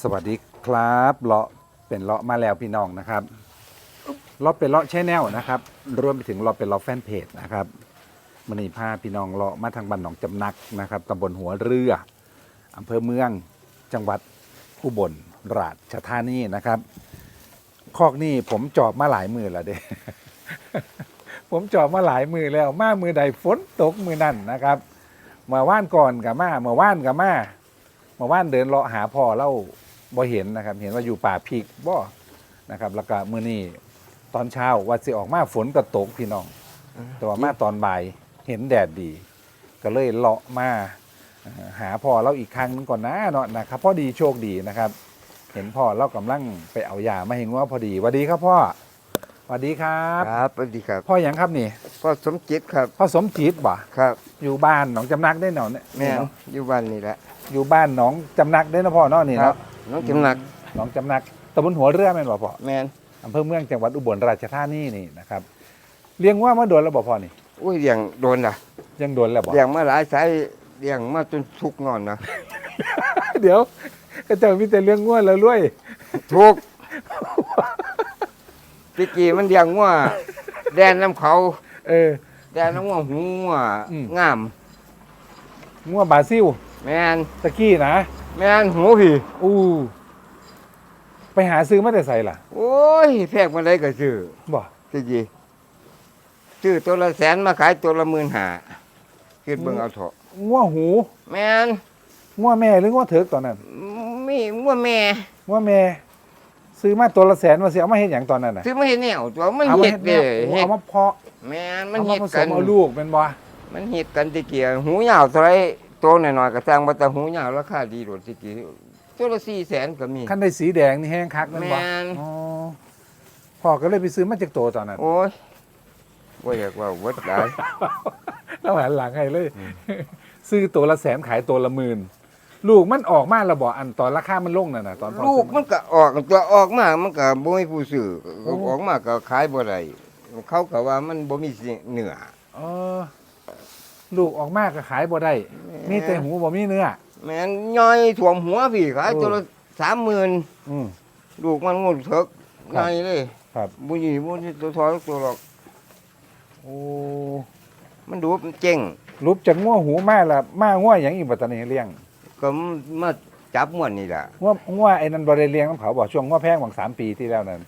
สวัสดีครับเลาะเป็นเลาะมาแล้วพี่น้องนะครับเลาะเป็นเลาะแชแนลนะครับรวมไปถึงเลาะเป็นเลาะแฟนเพจนะครับมันนี้พาพี่น้องเลาะมาทางบ้านหนองจำนักนะครับตำบลหัวเรืออำเภอเมืองจังหวัดอุบลราชธานีนะครับ คอกนี่ผมจอบมาหลายมือแล้วเด้ผมจอบมาหลายมือแล้วมามือใดฝนตกมือนั่นนะครับเมื่อว่านก่อนกับมาเมื่อว่านกับมา เมื่อว่านเดินเลาะหาพ่อเล่าบ่เห็นนะครับ เห็นว่าอยู่ป่าพริกบ่นะครับแล้วก็มื้อนี้ตอนเช้าว่าสิออกมาฝนก็ตกพี่น้อง แต่ว่ามาตอนบ่ายเห็นแดดดี ก็เลยเลาะมาหาพ่อเราอีกครั้งหนึงก่อนนะเนาะนะครับพ่อดีโชคดีนะครับ เห็นพ่อเรากำลังไปเอายามาเห็นว่าพอดีสวัสดีครับพ่อ สวัสดีครับครับสวัสดีครับพ่ออย่างครับนี่พ่อสมจิตครับพ่อสมจิตบ่ครับ อยู่บ้านหนองจำนักได้เนาะเนี่ยแม่นเนาะอยู่บ้านนี่แหละอยู่บ้านหนองจำนักได้นะพ่อเนาะนี่ครัเนาะบน้องจำหนักหนองจำนักตำบลหัวเรือแม่นบ่พ่อแม่นอำเภอเมืองจังหวัดอุบลราชธานีนี่นะครับเลี้ยงว่ามาโดนแล้วบ่พ่อนี่อุ้ยเลี้ยงโดนล่ะยังโดนแล้วบ่เลี้ยงมาหลายสายเลี้ยงมาจนทุกข์นอนนะเดี๋ยวก็เจะมีแต่เรื่องง่วนแล้วรวยทุกข์ พี่กี้มันเลี้ยงว่าแดนน้ำเขา เออ แดนน้ำว่าหูว่าอืม งามง่วบาซิลแม่นตะกี้นะ แม่นหูพี่อู้ ไปหาซื้อมาแต่ใส่ล่ะโอ้ยแพงมาได้ก็ซื้อบ่พี่กี้ซื้อตัวละแสนมาขายตัวละหมื่นห้าคิดเบิ่งเอาเถอะง่วหู แม่นง่วแม่หรือง่วเถิกตอนนั้น มีว่าแม่ง่วแม่ ซื้อมาตัวละแสนมาเสียเอามาเห็นอย่างตอนนั้นน่ะซื้อมาเห็นแนวตัวมันเอามาเห็ดเฮ็ดเลเนี่ยยโอ้เห็ดเอามาเพาะแม่นมันเอามาเห็ดผสกัมนเอาลูกเป็นบ่มันเห็ดกันตะเกียหูยาวเท่าไรตัวหน่อยๆก็สร้างมาแต่หูยาวราคาดีโดดตะกี้ตัวละสี่แสนก็มี คันได้สีแดงนี่แห้งคักแมันบ่แม่น อ๋อพ่อก็เลยไปซื้อมาจากโตตอนนั้นโอ้ยว่าอยากว่าวัดได้แล้วหันหลังให้เลย ซื้อตัวละแสนขายตัวละหมื่น ลูกมันออกมาแล้วบ่อันตอนราคามันลงน่ะนะตอนพ่อลูกซื้อมันก็ออกตัวออกมามันก็บ่มีผู้ซื้อโอ้ออกมาก็ขายบ่ได้เขาก็ว่ามันบ่มีเนื้อเออลูกออกมาก็ขายบ่ได้แม่มีแต่หูบ่มีเนื้อแม่นย่อยถ่วมหัวพี่ขายโอ้ตัวละสามหมื่นอืมลูกมันงดเถิกครับย่อยเลยครับบุญบุญตัวทอยตัวหรอกโอ้มันดูมันเจ๋งรูปจากง่วหูมาละมาง่วอย่างอีกบัดตอนนี้เลี้ยง ก็มาจับม่วนนี่แหละง่วง่วไอ้นั่นบ่ได้เลี้ยงน้ำเขาบ่ช่วงง่วแพงบางสามปีที่แล้วนั่น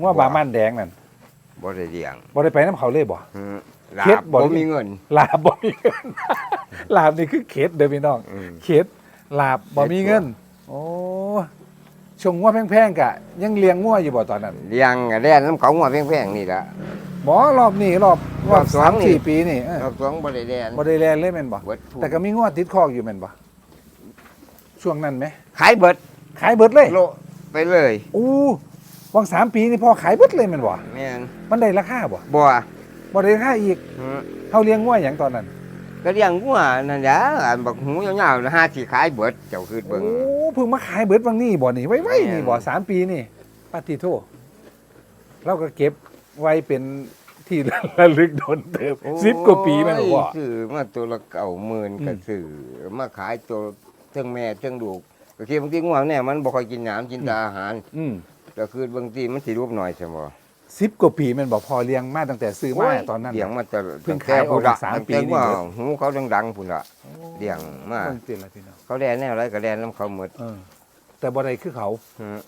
ง่วบามันแดงนั่นบ่ได้เลี้ยงบ่ได้ไปน้ำเขาเลยบ่ อืมลาเฮ็ดบบ่ บ่มีเงินลาบบ่มีเงิน ลาบนี่คือเขตเด้อพี่น้อง อืม เขตลาบบ่มีเงิน โอ้ช่วงง่วแพงๆกะ ยังเลี้ยงง่วอยู่บ่ตอนนั้นเลี้ยงก็แล่นน้ำเขาหัวแพงๆนี่แหละบ่รอบนี้รอบรอบรอบสองสามนี่ สี่ปีนี่เออรอบสองบ่ได้แล่นบ่ได้แลนเลยแม่นบ่เบิดพูดแต่ก็มีง่วติดคอกอยู่แม่นบ่ ช่วงนั้นไหมขายเบิดขายเบิดเลยโลไปเลยอู้วังสามปีนี่พอขายเบิดเลยแม่นบ่แม่นมันได้ราคาบ่บ่บ่ได้ราคาอีกอืมเฮาเลี้ยงง่วหยังตอนนั้นก็เลี้ยงหัวนั่นแหละอันบักหูยาวๆห้าสิขายเบิดเจ้าคือโอ้เบิ่ง เพิ่งมาขายเบิดบางนี่บ่นี่ไว้ไว้แม่นนี่บ่สามปีนี่ปาติโทเราก็เก็บไว้เป็นที่ระลึกโดนเติมสิบกว่าปีแม่นบ่โอ้ยซื้อมาตัวละเก่าหมื่นก็อืม ซื้อมาขายตัว เทั้งแม่เทั้งลูกก็คือบางทีงัวเนี่ยมันบ่ค่อยกินน้ำกินแต่อาหารอืมก็คือบางทีมันสิรูปหน่อยใช่บ่สิบกว่าปีแม่นบ่พอเลี้ยงมาตั้งแต่ซื้อมาตอนนั้น เลี้ยงมาแต่เพิ่งตั้แต่ขายออกพุ่นละสามตั้งปีแต่นี่ว่าเบิดหูเขาดังๆพุ่นละเลี้ยงมาเพิ่งเตือนแล้วพี่น้องเขาแล่นแนวอะไรก็แล่นน้ำเขาหมดเออแต่บ่ได้คือเขาอืม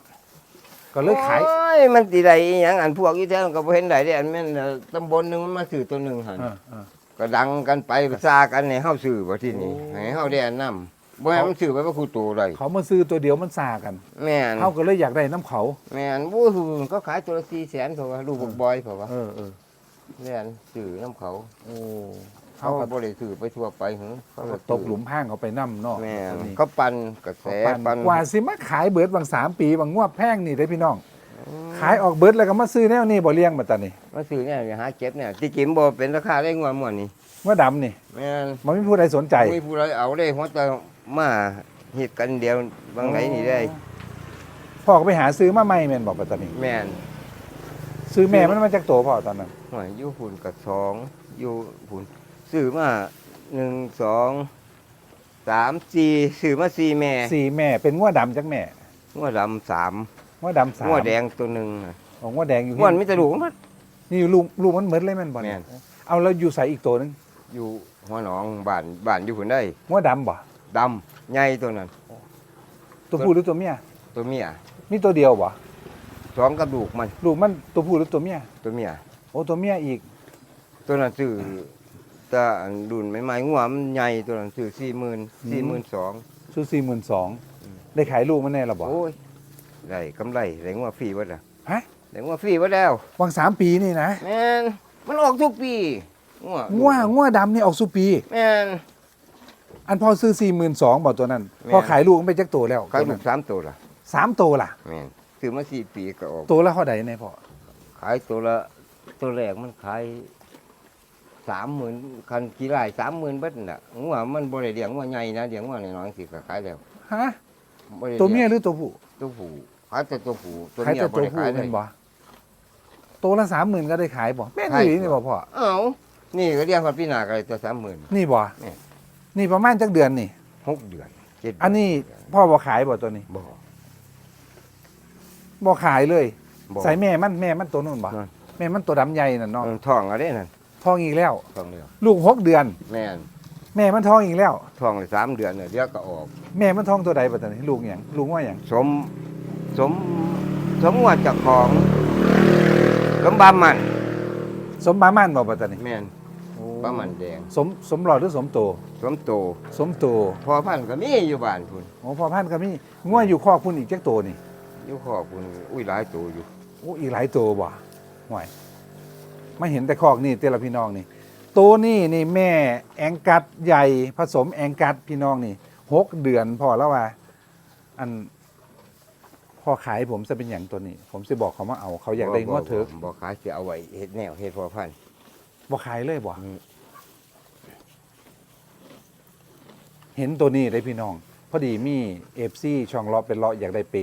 ก็เลยขายโอ้ยมันสิได้อีหยังอันพวกอีแท้มันก็บ่เห็นได้เด้อันแม่นเอ่อตำบลหนึงมันมาซื้อตัวหนึงหั่นเออเออก็ดังกันไปซากันให้เฮาซื้อบ่ที่นี่โอ้ให้เฮาได้อันนำ บ่ให้มันซื้อไปว่าคู่ตัวได้เขามาซื้อตัวเดียวมันซากันแม่นเขาก็เลยอยากได้น้ำเขา แม่นโอ้โหเขาขายตัวละ400,000เพราะว่าลูกบักบอยเพราะว่าเออเออแล่นซื้อน้ำเขาโอ้เขาเขาก็ก็บ่ได้ซื้อไปทั่วไปหึเขาเขาก็ก็ตกหลุมห้างเขาไปน้ำเนาะแม่นตัวนี้เขาปั่นกระแสเขาปั่ปั่นนกว่าสิมาขายเบิดบางสามปีบางงวดแพงนี่ได้อพี่น้อง ขายออกเบิดแล้วก็มาซื้อแนวนี้บ่เลี้ยงมาตานี่มาซื้อเนี่ยหาเก็บเนี่ยที่กินบ่เป็นราคาได้งวดม่วนนี่เมื่อดำนี่แม่นมันไม่พูดใดสนใจมีผู้ใดเอาได้หัวแต่มาเฮ็ดกันเดียวบางไหนนี่ได้ พ่อก็ไปหาซื้อมาใหม่แม่นบอกปัตตานีแม่นซื้อแม่มันมาจากโตพ่อตอนนั้นหัวอยู่หุ่นกับสองอยู่หุ่นซื้อมาหนึ่งสองสามสี่ซื้อมาสี่แม่สี่แม่เป็นงัวดำจักแม่งัวดำสาม งัวดำสามงัวแดงตัวหนึ่งน่ะอ๋องัวแดงอยู่งัวมันมีแต่ลูกมัน นี่ลูกลูกมันเหมือนเลยแมันบ่แม่เนี่ยนเอาแล้วอยู่ใส่อีกตัวหนึงอยู่หัวหนองบ้านบ้านอยู่หุ่นได้งัวดำบ่ดำใหญ่ตัวนั้น ตัวผู้หรือตัวเมียตัวเมียมีตัวเดียวบ่สองกระดูกมันลูกมันตัวผู้หรือตัวเมียตัวเมียโอ้ตัวเมียอีกตัวนั้นซื้อแต่อันดุนใหม่ๆงัวมันใหญ่ตัวนั้นซื้อสี่หมื่นสี่หมื่นสอง ซื้อสี่หมื่นสองอืม ได้ขายลูกมันแน่ละบ่โอ้ย ได้กำไรได้งัวฟรีวัดละฮะได้งัวฟรีวัดแล้ววังสามปีนี่นะแม่นมันออกทุกปีงัวงัวงัวดำนี่ออกสุปีแม่นอันพอซื้อสี่หมื่นสองบ่ตัวนั้นแม่นพอขายลูกมันไปจักตัวแล้วขายตัวลูนั้กนสามตัวละสามตัวล่ะแม่นซื้อมาสี่ปีก็ออกตัวละเท่าใดในพ่อขายตัวละตัวแรกมันขายสามหมื่นคันกี่ไร่สามหมื่นเบิดน่ะงัวมันบริเลี้ยงงัวใหญ่นะเลี้ยงงัวน้อยๆสิก็ขายแล้วฮะบ่ได้ตัวเมียลี้งหรือตัวผู้ตัวผู้ ขายแต่ตัวผู้ตัวขายเมียแต่บ่ตัวได้ผู้ขายเลเป็ยนบ่ตัวละสามหมื่นก็ได้ขายบ่แม่นขายหรือนี่บ่พ่อเอ้านี่ก็เรียกว่าพี่นาก็เลยตัวสามหมื่น นี่บ่แม่นนี่ประมาณจักเดือนนี่ หกเดือนเจ็ดเดือันนี้พ่อบ่ขายบ่ตัวนี้บ่ บ่ขายเลย บ่ใส่แม่มันแม่มันตัวนู้นบ่นั่น แม่มันตัวดำใหญ่น่ะเนาะเออท้องเอะไรนั่นท้องอีกแล้ว ท้องเดียวลูกหกเดือน แม่นแม่มันท้องอีกแล้ว ท้องเลยสามเดือนเนี่ยเดี๋ยวก็ออก แม่มันท้องตัวใดบ่ตัวนี้ ลูกหยังลูกว่าหยังสม สมสมงวดจากของสมบามันสมบามันบ่บ่ตัวนี้แม่นบามันแดง สมสมหลอดหรือสมโต สมโต สมโต พอพันธุ์ก็มีอยู่บ้านพุ่นโอ้พ่อพันธุ์ก็มีงัวอยู่คอกพุ่นอีกจักโตนี่อยู่ขอบพุ่นอุ้ยหลายตัวอยู่โอ้อีกหลายตัวบ่ห่วยมาเห็นแต่คอกนี่เตละพี่น้องนี่ตัวนี่นี่แม่แองกัดใหญ่ผสมแองกัดพี่น้องนี่หกเดือนพอแล้วว่าอัน พอขายผมจะเป็นอย่างตัวนี้ ผมจะบอกเขามาเอา เขาอยากได้งวดเถอะบ่ขายสิเอาไว้เฮ็ดแนวเฮ็ดพอพันธุ์บอกขายเลยบ่อืมเห็นตัวนี้เลยพี่น้อง พอดีมีเอฟซีช่องเลาะเป็นเลาะอยากได้ไป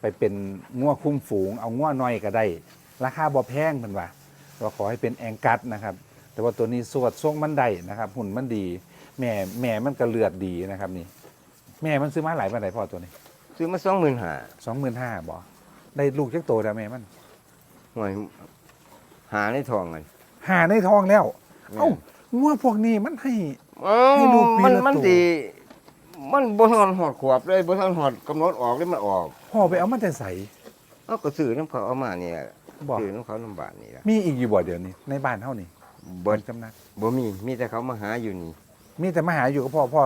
ไปเป็นงัวคุ้มฝูง เอางัวน้อยก็ได้ ราคาบ่แพงเพิ่นว่าเราขอให้เป็นแองกัดนะครับ แต่ว่าตัวนี้สวดทรงมันได้นะครับ หุ่นมันดี แม่แม่มันก็เลือดดีนะครับนี่ แม่มันซื้อมาหลายปานใดพอตัวนี้ ซื้อมาสองหมื่นห้าสองหมื่นห้าบ่ได้ลูกจักโตแล้วแม่มันห่วยหาในทองกันหาในท้องแล้ว เอ้างัวพวกนี้มันให้ เอ้าให้ลูกปีมันละมันตัว สิมันบ่ทันหอดขวบเลยบ่ทันหอดกำหนดออกเลยมันออกพ่อไปเอามาแต่ใสเอาก็ซื้อน้ำเขาเอามาเนี่ยบ่ซื้อน้ำเขาน้ำบาทนี่ล่ะมีอีกอยู่บ่เดี๋ยวนี้ ในบ้านเท่านี้เบิดจำนักบ่มีมีแต่เขามาหาอยู่นี่ มีแต่มาหาอยู่กับพ่อพ่อ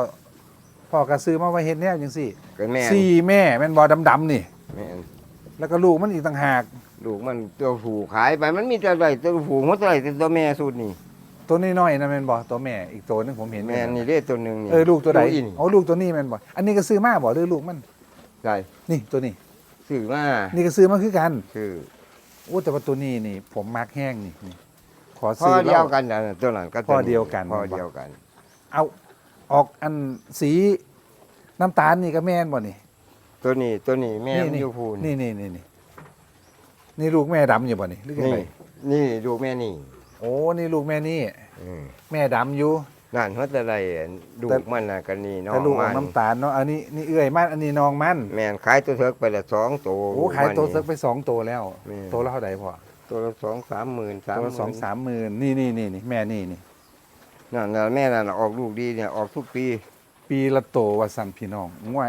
พ่อกระซื้อมาไว้เฮ็ดแนวจังซี่ก็แม่นสี่แม่แม่นบ่ดำๆนี่ แม่นแล้วก็ลูกมันอีกต่างหาก ลูกมันตัวผู้ขายไปมันมีแต่ไรตัวผู้หัวตัวไรแต่ตัวแม่สุดนี่ตัวน้อยๆนั่นแม่นบ่ตัวแม่อีกตัวหนึงผมเห็นแม่นนี่เด้ตัวหนึงนี่เออลูกตัวใดอินอ๋อลูกตัวนี้แม่นบ่อันนี้ก็ซื้อมาบ่หรือลูกมันใช่นี่ตัวนี้ ซื้อมานี่ก็ซื้อมาคือกันซื้อโอ้แต่ว่าตัวนี้นี่ ผมมักแห้งนี่นี่ขอพ่อซื้อเดีแล้ยววกันนะตัวนั้นก็ตัวพ่อเดียวกัน พ่อเดียวกัน เอา ออกอันสีน้ำตาลนี่ก็แม่นบ่นี่ตัวนี้ตัวนี้แม่มันนี่อยู่พูนนี่นี่นี่นี่นี่ลูกแม่ดำอยู่บ่นี่หรือยังนี่ไงนี่ลูกแม่นี่ โอ้นี่ลูกแม่นี่อืมแม่ดำอยู่ นั่นหัวแต่ไรลูกมันน่ะกันนี่น้องแต่ลูกอมัอกนน้ำตาลเนาะอันนี้นี่เอื้อยมันอันนี้น้องมันแม่นขายตัวเถิกไปละสองตัวโอ้ขายตัวมันนี่เซิร์ฟไปสองตัวแล้วแม่ตัวละเท่าไหร่พอตัวละสองสามหมื่นสามตัวละสองสามหมื่นนี่นี่นี่นี่แม่นี่นี่ นั่นน่ะแม่นั่นน่ะออกลูกดีเนี่ยออกทุกปี ปีละโตวาสันพี่น้องงว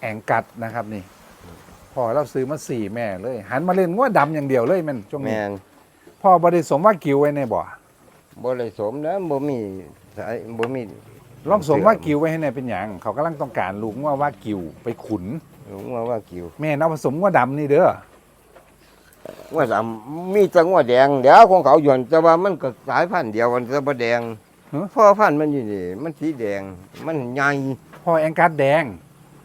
แองกัดนะครับนี่พ่อเราซื้อมาสี่แม่เลย หันมาเล่นงวดำอย่างเดียวเลยแมันช่วงนี้แม่นพ่อบริสมว่ากิวไว้ในบ่อบ่ได้สมนะบ่มีสายบ่มีลองสมว่ากิวไว้ให้ในเป็นอย่างเขากำลังต้องการลูกงวว่ากิวไปขุน หลงว่าว่ากิวแม่นเอาผสมงวดำนี่เด้อว่าสามมีจังว่าแดงเดี๋ยวของเขาหย่อนแต่ว่ามันก็สายพันธุ์เดียวกันแต่บ่แดง พ่อพันธุ์มันอยู่นี่มันสีแดง มันใหญ่พ่อแองกัดแดง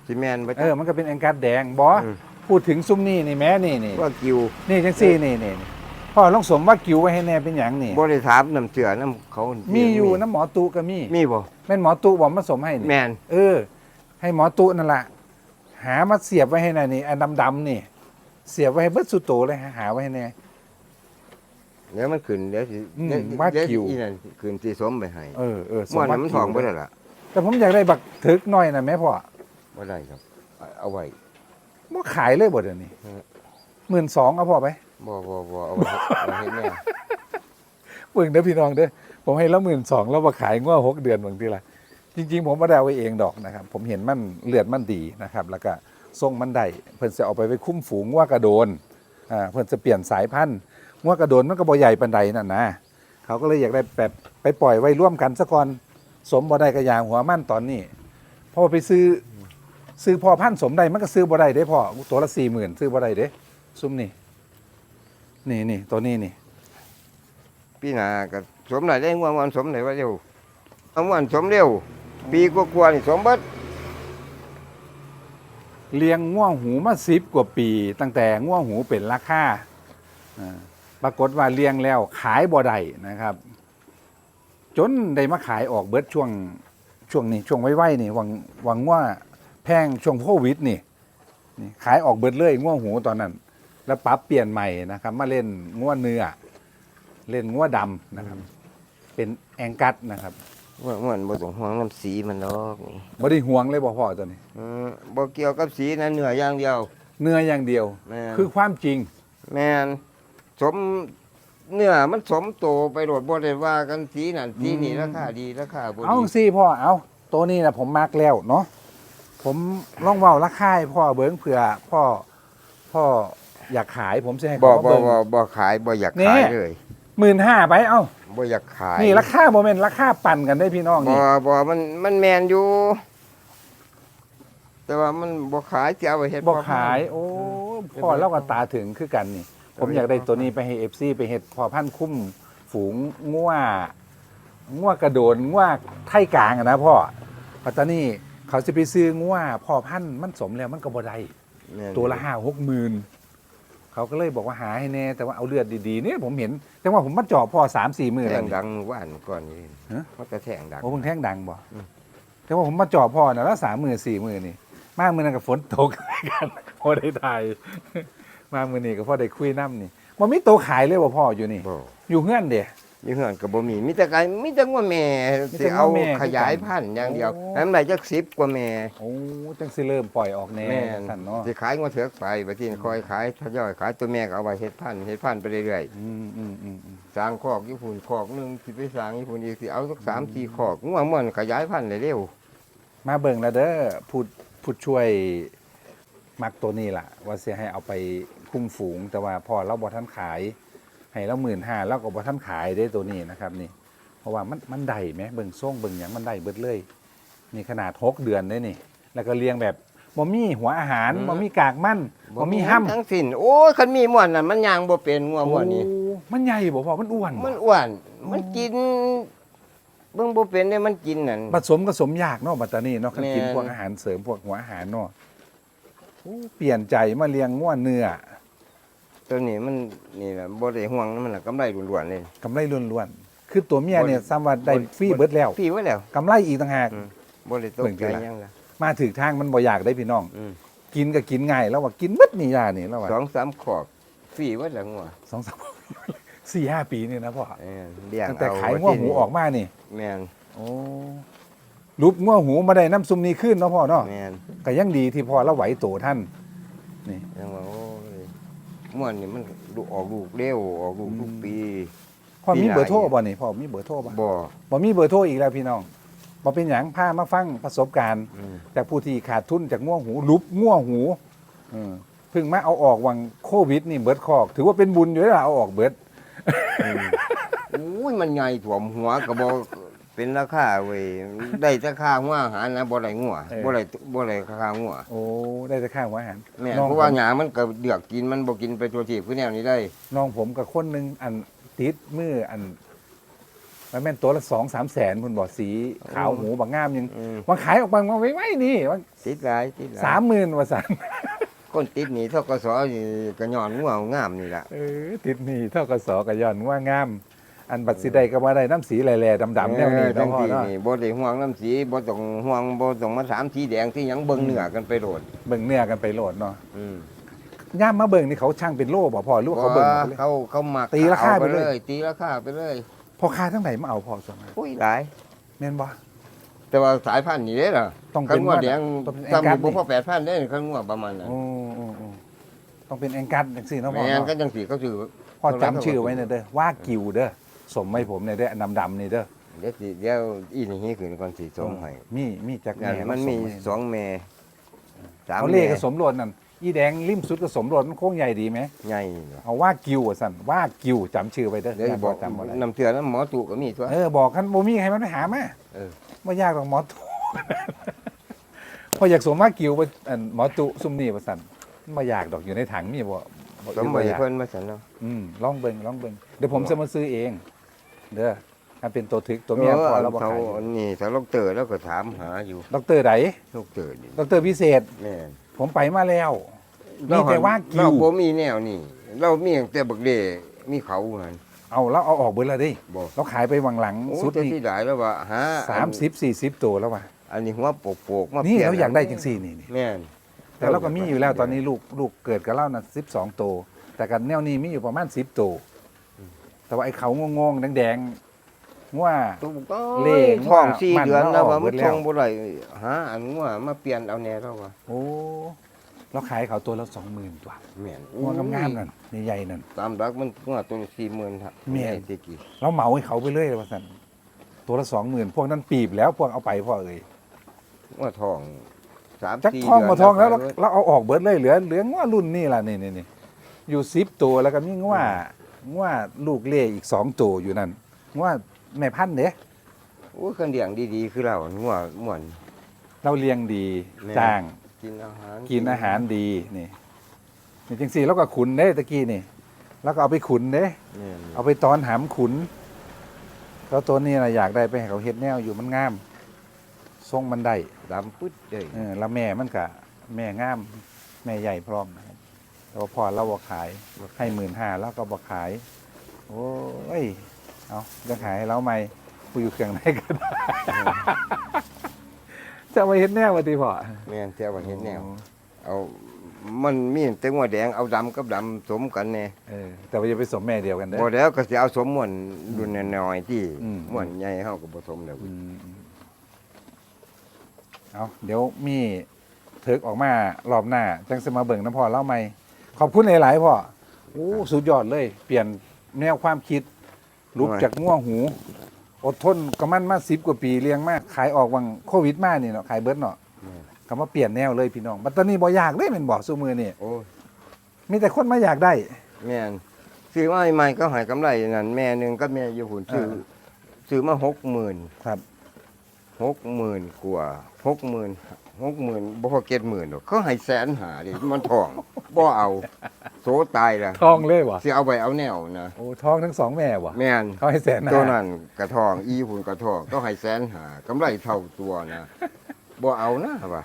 สิแม่นบ่เออ มันก็เป็นแองกัดแดงบออืมพูดถึงซุ้มนี่นี่แม่นี่นี่ว่ากิวนี่จังซี่นี่นี่นี่พ่อลองสมว่ากิวไว้ให้แน่เป็นอย่างนี่บ่ได้ถามน้ำเสือน้ำเขามีมีอยู่น้ำหมอตุก็มีมีบ่แม่นหมอตุบอกมาสมให้นี่แม่นเออ ให้หมอตุนั่นแหละหามาเสียบไว้ให้หน่อยนี่อันดำๆนี่ เสียบไว้ให้เบิดสุดโตเลยหาไว้ให้แน่ เดี๋ยวมันขึ้นเดี๋ยวสิอืมเดี๋ยวว่าเดี๋ยวกิว อีนั่นขึ้นสิสมไปให้เออเออสม่วนว่านั้นมันกิทวองบ่ได้ล่ะแต่ผมอยากได้บักถึกหน่อยนะแม่พ่อบ่ได้ครับเอาไว้ บ่ขายเลยบ่เดี๋ยวนี้เออหมื่นสองเอาพ่อไปบ่บ่บ่เอาไว้เอาให้แม่เบิ่งเด้อพี่น้องเด้อผมให้ละหมื่นสองแล้วมาขายงวหกเดือนบางทีละจริง ๆ ผมไม่ได้เอาไว้เองดอกนะครับ ผมเห็นมันเลือดมันดีนะครับ แล้วก็ทรงมันได้เพิ่นจะเอาไปไว้คุ้มฝูงงวกระโดนอ่าเพิ่นจะเปลี่ยนสายพันธุ์ งวกระโดนมันก็บ่ใหญ่ปานใดนั่นนะเขาก็เลยอยากได้แบบไปปล่อยไว้ร่วมกันซะก่อนสมบ่ได้กระยางหัวมั่นตอนนี้เพราะว่าไปซื้อซื้อพอพันธุ์สมได้มันก็ซื้อบ่ได้เด้พ่อตัวละสี่หมื่นซื้อบ่ได้เด้ซุ้มนี่นี่นี่ตัวนี้นี่ปีหน้าก็สมหน่อยได้งวมันสมหน่อยว่าเร็วเอามันสมเร็ว ปีกว่าๆนี่สมเบัดเลี้ยงง่วงหูมาสิบกว่าปี ตั้งแต่ง่วงหูเป็นราคาอ่า ปรากฏว่าเลี้ยงแล้วขายบ่ได้นะครับ จนได้มาขายออกเบิดช่วงช่วงนี้ช่วงไว้ๆนี่หวังหวังว่าแพงช่วงโควิดนี่นี่ขายออกเบิดเลยง่วงหูตอนนั้น แล้วปรับเปลี่ยนใหม่นะครับ มาเล่นง่วเนื้อเล่นง่วดำนะครับ เป็นแองกัดนะครับว่ามันบ่ต้องห่วงน้ำสีมันดอกบ่ได้ห่วงเลยบ่พ่อตัวนี้อืมบ่เกี่ยวกับสีนะเนื้ออย่างเดียว เนื้ออย่างเดียว แม่น คือความจริง แม่น สมเนื้อมันสมโตไปโดดบ่ได้ว่ากันสีนั่นสีนี่อืมราคาดีราคาบ่เอาดีสิพ่อเอาตัวนี้นะผมมักแล้วเนาะผมลองเว้าราคาให้พ่อเบิ้งเผื่อพ่อพ่ออยากขายผมจะให้บ่เขาบ่เบิ้ง บ่บ่ขายบ่อยากนี่ขายเลยหมื่นห้าไปเอ้าบ่อยากขายนี่ราคาโมเมนต์ราคาปั่นกันได้พี่น้องบ่นี่บ่มันมันแมนอยู่ แต่ว่ามันบ่ขายจะเอาไปเฮ็ดบอกพ่อขาย โอ้พ่อเล่ากับตาถึงคือกันนี่ ผมอยากได้ตัวนี้ไปให้เอฟซีไปเห็ดพอพันธุ์คุ้มฝูงง่วง่วกระโดนง่วไท่กลางอะนะพ่อปัตตานีเขาจะไปซื้อง่วพอพันธุ์มันสมแล้วมันก็บ่ได้แม่นตัวละห้าหกหมื่นเขาก็เลยบอกว่าหาให้แน่แต่ว่าเอาเลือดดีๆเนี่ยผมเห็น แต่ว่าผมมาเจาะพอสามสี่หมื่นแทแล้วงนี่ ดังว่านก่อนนี่ฮะ มันก็แทงดัง โอ้เพิ่งแท่งดังบ่อืม แต่ว่าผมมาเจาะพอนะแล้วสามหมื่นสี่หมื่นนี่ มากมือนั้นกับฝนตก กันพอได้ถ่าย มากมือนี่ก็พอได้คุยน้ำนี่มันมีโตวขายเลยบ่พ่ออยู่นี่ บ่อยู่เฮือนเด้มีเฮือนก็บ่มีมีแต่ไก่มีแต่ว่าแม่มีแต่สิเอาว่าแม่ขยายพันธุ์อย่างเดียวโอ้แล้วมันได้จัก10กว่าแม่ โอ้จังสิเริ่มปล่อยออกแน่แม่นท่านเนาะสิขายงวเถือกไปบัดนี้คอยขายทยอยขายตัวแม่ก็เอาไว้เฮ็ดพันธุ์เฮ็ดพันธุ์ไปเรื่อยอืมอืมอืมอืมๆสร้างคอกญี่ปุ่นคอกหนึงสิไปสร้างญี่ปุ่นอีกสิเอาสัก3 4คอกงัวม่วนขยายพันธุ์ได้เร็วมาเบิ่งแล้วเด้อพูดพูดช่วยมักตัวนี้ล่ะ ว่าเสียให้เอาไป คุ้มฝูงแต่ว่าพอเราบ่ทันขาย ให้เราหมื่นห้าแล้วก็บ่ทันขายได้ตัวนี้นะครับนี่ เพราะว่ามันมันได้ไหมเบิ่งส่งเบิ่งหยังมันได้เบิดเลยนี่ขนาดหกเดือนได้นี่ แล้วก็เลี้ยงแบบบ่มีหัวอาหารบ่มีกากมันบ่มีห้ำทั้งสิ้นโอ้ยคันมีม่วนนั่นมันย่างบ่เป็นงัวม่วนนี่โอ้มันใหญ่บ่พอมันอ้วนบ่มันอ้วน มันกินเบิ่งบ่เป็นเนี่ยมันกินนั่นผสมก็สมยากเนาะบัดตานี้เนาะคันกินแม่นพวกอาหารเสริมพวกหัวอาหารเนาะโอ้เปลี่ยนใจมาเลี้ยงง่วเนื้อ ตัวนี้มันนี่แหละบ่ได้ห่วงมันน่ะกำไรล้วนๆเลยกำไรล้วนๆ คือตัวเมียเนี่ยซ้ำว่าได้ฟรีเบิดแล้วพี่ไว้แล้วกำไรอีกต่างหาก อืมบ่ได้ตกเบิ่งใจทีหลังหยังล่ะมาถึงทางมันบ่อยากได้พี่น้อง อืมกินก็กินง่ายแล้วว่ากินเบิดนี่ยานี่แล้วว่าสองสามขอบพี่ไว้แล้วงัวสองสามสี่ห้าปีนี่นะพ่อเออเลี้ยงตั้งแต่เอขายง่วหูออกมานี่แม่นโอ้รูปง่วหูมาได้น้ำซุมนี้ขึ้นเนาะพ่อเนาะแม่นก็ยังดีที่พ่อเราไหวโตท่านนี่ยังว่าโอ้ย ม่วนนี่มันลูกออกลูกเร็วออกลูกทุกปีพ่อมีปีไหนเบอร์โทรบ่นี่พ่อมีเบอร์โทรบ่บ่บ่มีเบอร์โทรอีกแล้วพี่น้องบ่เป็นหยังพามาฟังประสบการณ์อืมจากผู้ที่ขาดทุนจากง่วงหูลุบง่วงหูเออเพิ่งมาเอาออกวังโควิด นี่เบิดคอก ถือว่าเป็นบุญอยู่แล้วล่ะเอาออกเบิดอืมโอ้ยมันใหญ่ถ่วมหัวก็บ่ เป็นราคาเว้ยได้แต่ค่าหัวอาหารนะบ่ได้งัวบ่ได้บ่ได้ค่าหัวโอ้ได้แต่ข้างหัวอาหารแม่นน้องเพราะว่าหญ้ามันก็เดือกกินมันบ่กินไปตัวที่คือแนวนี้ได้ น้องผมกับคนหนึ่งอันติดมืออันมันแม่นตัวละสองสามแสนคุณบอกสีขาวหูบางงามยังอืมว่าขายออกมาไว้ไว้นี่ว่าติดหลายติดหลายสามหมื่นว่าสันคนติดหนี้ทกสนี่ก็ย้อนงัวงามนี่ล่ะเออติดหนี่เท่ากับสอกระย่อนว่างาม อันบัตรสีใดก็มาได้น้ำสีแหล่ๆดำๆแนวนี้เออจัเนาะงพ่อที่เนาะนี่บ่ได้ห่วงน้ำสีบ่ต้องห่วงบ่ต้องมาถามสีแดงที่หยังเบิ่งเนื้อกันไปโดดเบิ่งเนื้อกันไปโหลดเนาะอืมย่ามมาเบิ่งนี่เขาช่างเป็นโล่บ่พ่อหรือว่าเขาเบิ่งหมดเลยเขาเขามักตีราคาเอไปเลย ตีราคาไปเลยพอค้าทั้งไหนมาเอาพ่อส่วนมากอุ้ยหลายแม่นบ่แต่ว่าสายพันธุ์นี่เด้ล่ะต้องเป็คันนงัวแดงต้องเป็นแอซ้ำงกันี่ดบ่นี่พอ8,000เด้คันงัวประมาณนั้นโอ้โอ้โอ้ต้องเป็นแองกัสจังซี่เนาะพ่อแม่นก็เนาะจังซี่เขาชื่อพ่อจำชื่อไว้เนี่ยเด้อว่ากิวเด้อ สมให้ผมเนี่ยเด้อดำๆนี่เด้อเดี๋ยวสิเดี๋ยวอีนี่ขึ้นก่อนสิส่งให้มีมีจักนั่นแม่มันมีผให้สองแม่สามเขาเล่แม่กับสมรสนั่นอีแดงริมสุดกับสมรสมันโค้งใหญ่ดีไหม ใหญ่เนาะเอาว่ากิวอะสั่นว่ากิวจำชื่อไว้เด้อเดี๋ยวสิบอกจำบ่ได้น้ำเถื่อนน้ำหมอตุก็มีตัว เออบอกกันบ่มีใครมันไปหามาเออไม่ยากหรอกหมอตุพออยากสวมว่ากิวไปอันหมอตุซุ่มนี่ว่าสั่นไม่อยากดอกอยู่ในถังมีบ่บ่สมบ่บัอติยากเพิ่นมาสันเนาะ อืมลองเบิ่งลองเบิ่งเดี๋ยวผมจะมาซื้อเอง เด้อถ้าเป็นตัวทึกตัวเมียพอเราบ่เขาขายนี่ถ้าลูกเตอร์แล้วก็ถามหาอยู่ดอกเตอร์ไดลูกเตอร์นี่ดอกเตอร์พิเศษ แม่นผมไปมาแล้วมีแต่ว่ากิเราวบ่มีแนวนี่ เรามีตั้งแต่บักเดมีเขาหั่น เอาแล้วเอาออกเบิดแล้วดิบ่ เราขายไปวังหลังโอ้สุดแต่นี่ที่หลายแล้วว่าหาสามสิบสี่สิบตัวแล้วว่ะอันนี้หัวโปกๆมานี่ปลี่เราอยากได้จังสี่นี่นี่แม่น แต่เราก็มีอยู่แล้วตอนนี้ลูกลูกเกิดกับเราน่ะสิบสองตัวแต่กันแนวนี้มีอยู่ประมาณสิบตัว แต่ว่าไอ้เขางงๆแดงๆว่า ตุ๊กตาเล่งท้องว่าสี่มันเดือนแล้วว่าเอาออกมันเบิดแล้วทงบ่ได้หาอันงัวมาเปลี่ยนเอาแน่แล้วว่าโอ้เราขายเขาตัวละสองหมื่นตัวแม่นหัวงามๆนั่นใหญ่ๆนั่น ตามรักมันงัวตัวละ40,000ครับแม่นตะกี้เราเหมาให้เขาไปเรื่อยเลยว่าสันตัวละสองหมื่นพวกนั้นปีบแล้วพวกเอาไปพ่อเอ่ยงัวทองสามจักสี่ทองมาทองแล้วเราเดืนเราเอาออกเบิดเลยเหลือเหลือง้วรุ่นนี่ล่ะนี่นี่นี่อยู่สิบตัวแล้วก็มีง้ว ง้วลูกเล่อีกสองตัวอยู่นั่นง้วแม่พันธุ์เด้โอ้ยคันเลี้ยงดีๆ คือเรางัวม่วนเราเลี้ยงดีแม่จ้าง กินอาหาร กินอาหารดีนี่นี่จังสี่แล้วก็ขุนเด้ตะกี้นี่ แล้วก็เอาไปขุนเด้แม่นเอาไปตอนหามขุนแล้วตัวนี้นะอยากได้ไปให้เขาเฮ็ดแนวอยู่มันงามทรงมันได้ดำปึ๊ดเลย เออแล้วแม่มันกะแม่งาม แม่ใหญ่พร้อมนะครับ แต่ว่าพอเราบอกขายให้หมื่นห้าแล้วก็บอกขาย โอ้ย เอาจะขายให้เราไหมกูอยู่เครื่องไหนก็ได้จะเอาไปเฮ็ดแนววะทีพ่อแม่นแต่ว่าเฮ็ดแนว เอา มันมีแต่งัวแดงเอาดำกับดำสมกันแน่เออแต่ว่าจะไปสมแม่เดียวกันเด้อ บ่แล้วก็สิเอาสมม่วนรุ่นน้อยๆที่อืม ม่วนใหญ่เฮาก็บ่สมแล้วอืมเอาเดี๋ยวมีเถิกออกมารอบหน้า จังสมาเบิ่งน้ำพ่อเล่าไหม ขอบคุณหลาย ๆ พ่อโอ้สุดยอดเลย เปลี่ยนแนวความคิดลุกจากง่วงหู อดทนกับมันมาสิบกว่าปีเลี้ยงมากขายออกวังโควิดมานี่เนาะขายเบิร์ดเนาะคำว่าเปลี่ยนแนวเลยพี่น้องบัตตอนนี้บ่อยากเลยเป็นบอกสู้มือนี่โอ้ยมีแต่คนมาอยากได้ แม่นซื้อมาใหม่ๆก็ให้กำไรนั่นแม่หนึงกับแม่อยู่หุ่นซื้อเออซื้อมา60,000ครับ60,000กว่า60,000 60,000บ่พอ70,000ดอกเขาให้แสนหาดิมันทอง บ่เอาโสตายละทองเลยวะสิเอาไปเอาแนวนะโอ้ทองทั้งสองแม่วะแม่นเขาให้แสนห้าตัวนั้นกระทอง อีหุ่นกระทองก็ให้แสนหากำไรเท่าตัวนะบ่เอานะว่า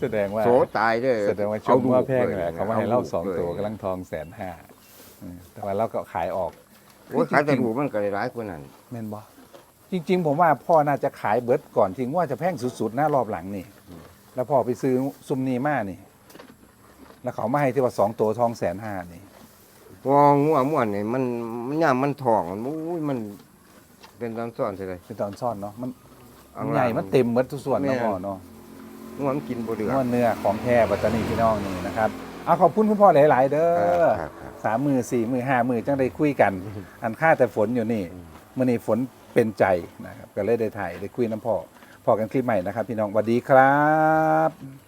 แสดงว่าโสตายเด้อแสดงว่าช่วงว่าแพงลูกแหละยเขามาให้เราสองลูตัวลยกำลังทองแสนห้าอืมแต่ว่าเราก็ขายออกโอ้ยขายแต่ถูกมันก็ได้หลายกว่านั้นแม่นบอจริง ๆ ผมว่าพ่อน่าจะขายเบิร์ดก่อนทิ้งว่าจะแพงสุดๆหน้ารอบหลังนี่ แล้วพ่อไปซื้อซุมนีมานี่ แล้วเขามาให้ที่ว่าสองตัวทองแสนห้านี่พองัวม่วนนี่มันมันยามมันทองมันโอ้ยมันเป็นตอนซ่อนใช่เลยเป็นตอนซ่อนเนาะมันเอามันใหญ่มันเต็มเบิดทุกส่วนแม่เนาะพ่อเนาะงัวมันกินบ่เดือดนวดเนื้อของแท้ปัตตานีพี่น้องนี่นะครับเอาขอบคุณคุณพ่อหลาย ๆ เด้อครับครับสามมือสี่มือห้ามือจังได้คุยกัน อันค่าแต่ฝนอยู่นี่มื่อนี้ฝนเป็นใจนะครับก็เลยได้ถ่ายได้คุยน้ำพ่อพอกันคลิปใหม่นะครับ พี่น้องสวัสดีครับ